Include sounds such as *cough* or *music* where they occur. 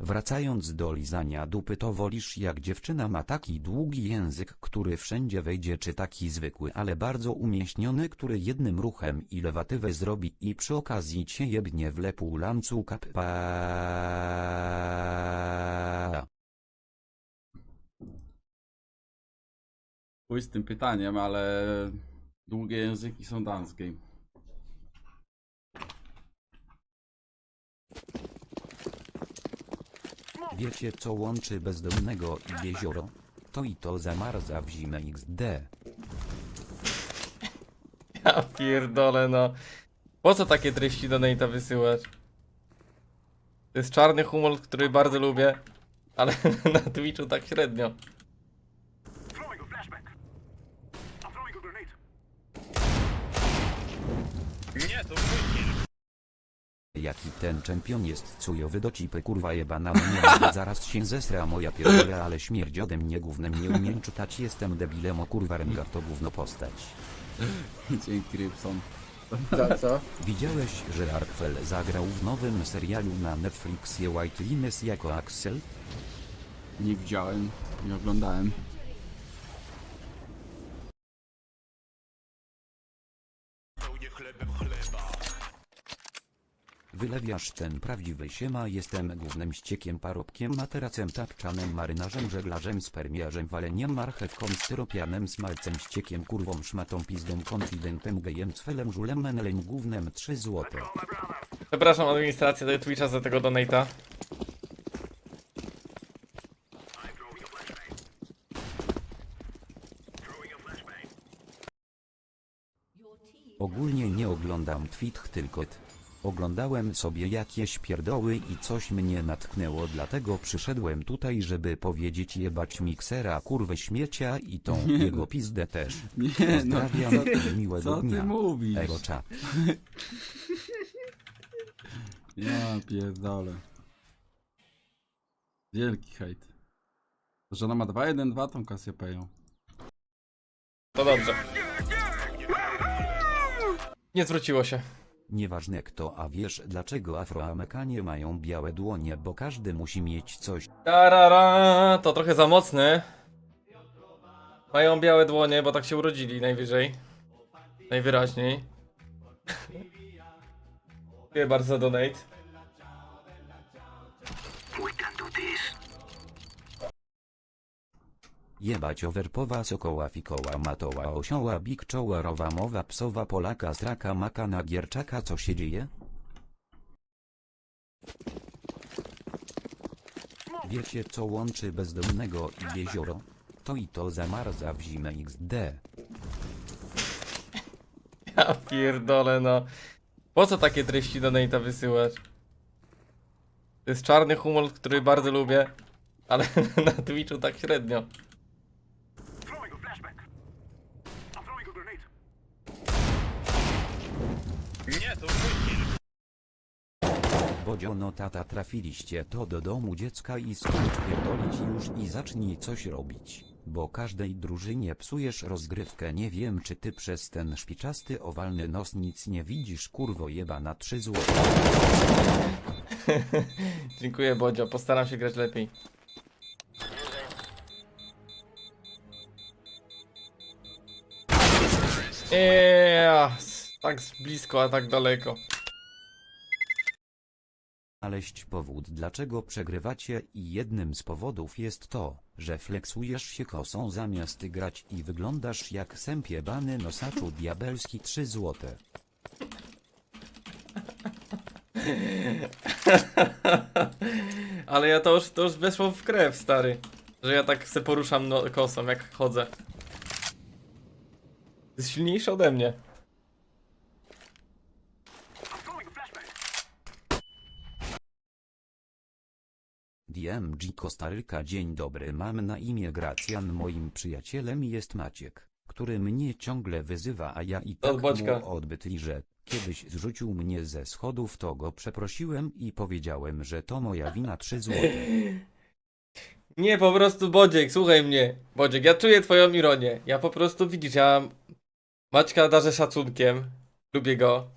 Wracając do lizania dupy to wolisz jak dziewczyna ma taki długi język, który wszędzie wejdzie czy taki zwykły, ale bardzo umieśniony, który jednym ruchem i lewatywę zrobi i przy okazji cię jebnie w lepu lancu kappa. Chuj z tym pytaniem, ale długie języki są damskie. Wiecie co łączy bezdomnego i jezioro? To i to zamarza w zimę XD. Ja pierdolę no. Po co takie treści do Nate'a wysyłać? To jest czarny humor, który bardzo lubię, ale *laughs* na Twitchu tak średnio. Throwing a flashback. Jaki ten czempion jest cujowy do cipy kurwa jebana mnie zaraz się zesra moja pierdolę ale śmierć ode mnie gównem nie umiem czytać jestem debilem o kurwa Rengar to gówno postać. Dzięki Rybson. Za co? Widziałeś, że Arkfel zagrał w nowym serialu na Netflixie White Lines jako Axel? Nie widziałem, nie oglądałem. Wylewiasz ten prawdziwy siema jestem głównym ściekiem parobkiem materacem tapczanem marynarzem żeglarzem spermiarzem waleniem marchewką styropianem smalcem ściekiem kurwą szmatą pizdą konfidentem gejem cfelem żulem menelem głównym 3 złote. Przepraszam administrację do Twitcha za tego donate'a. Ogólnie nie oglądam tweet tylko t. Oglądałem sobie jakieś pierdoły i coś mnie natknęło dlatego przyszedłem tutaj żeby powiedzieć jebać miksera kurwę śmiecia i tą jego pizdę też. *laughs* Nie no, Pozdrawiam co, i miłego co ty dnia. mówisz? Ego czat. *laughs* Ja pierdolę. Wielki hejt. Że ona ma 2-1-2 tą Cassiopeją. To dobrze. Nie zwróciło się. Nieważne kto, a wiesz dlaczego Afroamerykanie mają białe dłonie, bo każdy musi mieć coś. Tarara, to trochę za mocny. Mają białe dłonie, bo tak się urodzili najwyżej. Najwyraźniej. *laughs* Dziękuję bardzo donate. Jebać overpowa sokoła fikoła matoła osioła big czoła rowa mowa psowa polaka straka maka na gierczaka co się dzieje? Wiecie co łączy bezdomnego i jezioro? To i to zamarza w zimę XD. Ja pierdolę no. Po co takie treści do Nate'a wysyłać? To jest czarny humor, który bardzo lubię, ale *laughs* na Twitchu tak średnio. Bodzio no tata trafiliście to do domu dziecka i skończ pierdolić już i zacznij coś robić. Bo każdej drużynie psujesz rozgrywkę nie wiem czy ty przez ten szpiczasty owalny nos nic nie widzisz kurwo jeba na 3 złote. *laughs* Dziękuję Bodzio, postaram się grać lepiej. Eee, tak z blisko, a tak daleko. Znaleźć powód dlaczego przegrywacie i jednym z powodów jest to, że flexujesz się kosą zamiast grać i wyglądasz jak sępiebany nosaczu diabelski 3 złote. *laughs* Ale ja to już, to już weszło w krew, stary. Że ja tak se poruszam no, kosą, jak chodzę. Jest silniejszy ode mnie. DMG Kostaryka Dzień dobry mam na imię Gracjan moim przyjacielem jest Maciek, który mnie ciągle wyzywa a ja i tak Od Boćka. mu odbytli, że kiedyś zrzucił mnie ze schodów to go przeprosiłem i powiedziałem, że to moja wina 3 złote. *laughs* Nie, po prostu Bodziek, słuchaj mnie. Bodziek, ja czuję twoją ironię. Ja po prostu widzisz, ja Maćka darzę szacunkiem. Lubię go.